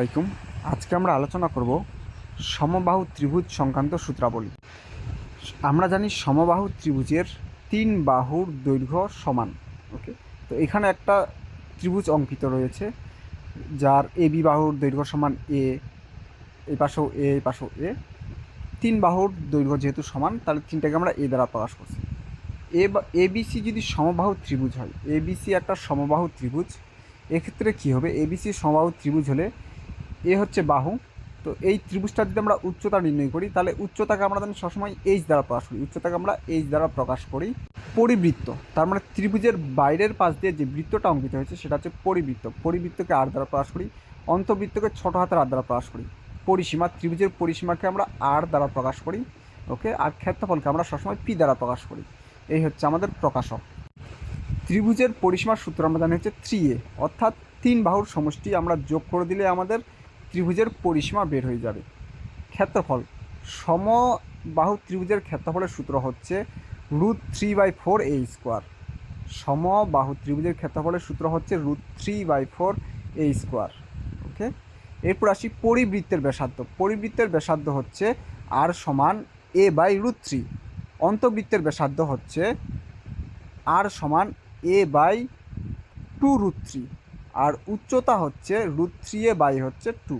আলাইকুম। আজকে আমরা আলোচনা করব সমবাহু ত্রিভুজ সংক্রান্ত সূত্রাবলী। আমরা জানি সমবাহু ত্রিভুজের তিন বাহুর দৈর্ঘ্য সমান ওকে তো এখানে একটা ত্রিভুজ অঙ্কিত রয়েছে, যার এ বি বাহুর দৈর্ঘ্য সমান এ এই পাশেও এ এই পাশেও এ। তিন বাহুর দৈর্ঘ্য যেহেতু সমান, তাহলে তিনটাকে আমরা এ দ্বারা প্রকাশ করছি। এ বা এবিসি যদি সমবাহু ত্রিভুজ হয় এবিসি একটা সমবাহু ত্রিভুজ, এক্ষেত্রে কী হবে? এবিসি সমবাহু ত্রিভুজ হলে এ হচ্ছে বাহু। তো এই ত্রিভুজটা যদি আমরা উচ্চতা নির্ণয় করি, তাহলে উচ্চতাকে আমরা জানি সবসময় এইচ দ্বারা প্রকাশ করি। উচ্চতাকে আমরা এইচ দ্বারা প্রকাশ করি। পরিবৃত্ত, তার মানে ত্রিভুজের বাইরের পাশ দিয়ে যে বৃত্তটা অঙ্কিত হয়েছে, সেটা হচ্ছে পরিবৃত্ত। পরিবৃত্তকে আর দ্বারা প্রকাশ করি অন্তর্বৃত্তকে ছোট হাতের আর দ্বারা প্রকাশ করি। পরিসীমা, ত্রিভুজের পরিসীমাকে আমরা আর দ্বারা প্রকাশ করি ওকে আর ক্ষেত্রফলকে আমরা সবসময় পি দ্বারা প্রকাশ করি। এই হচ্ছে আমাদের প্রকাশক। ত্রিভুজের পরিসীমার সূত্র আমরা জানি হচ্ছে থ্রি এ অর্থাৎ তিন বাহুর সমষ্টি আমরা যোগ করে দিলে আমাদের ত্রিভুজের পরিসীমা বের হয়ে যাবে। ক্ষেত্রফল, সমবাহু ত্রিভুজের ক্ষেত্রফলের সূত্র হচ্ছে root three by four A square সমবাহু ত্রিভুজের ক্ষেত্রফলের সূত্র হচ্ছে root three by four A square okay এরপর আসি পরিবৃত্তের ব্যাসার্ধ। পরিবৃত্তের ব্যাসার্ধ হচ্ছে আর সমান এ বাই রুট থ্রি অন্তবৃত্তের ব্যাসার্ধ হচ্ছে আর সমান A by two root three আর উচ্চতা হচ্ছে রুট থ্রি এ বাই হচ্ছে টু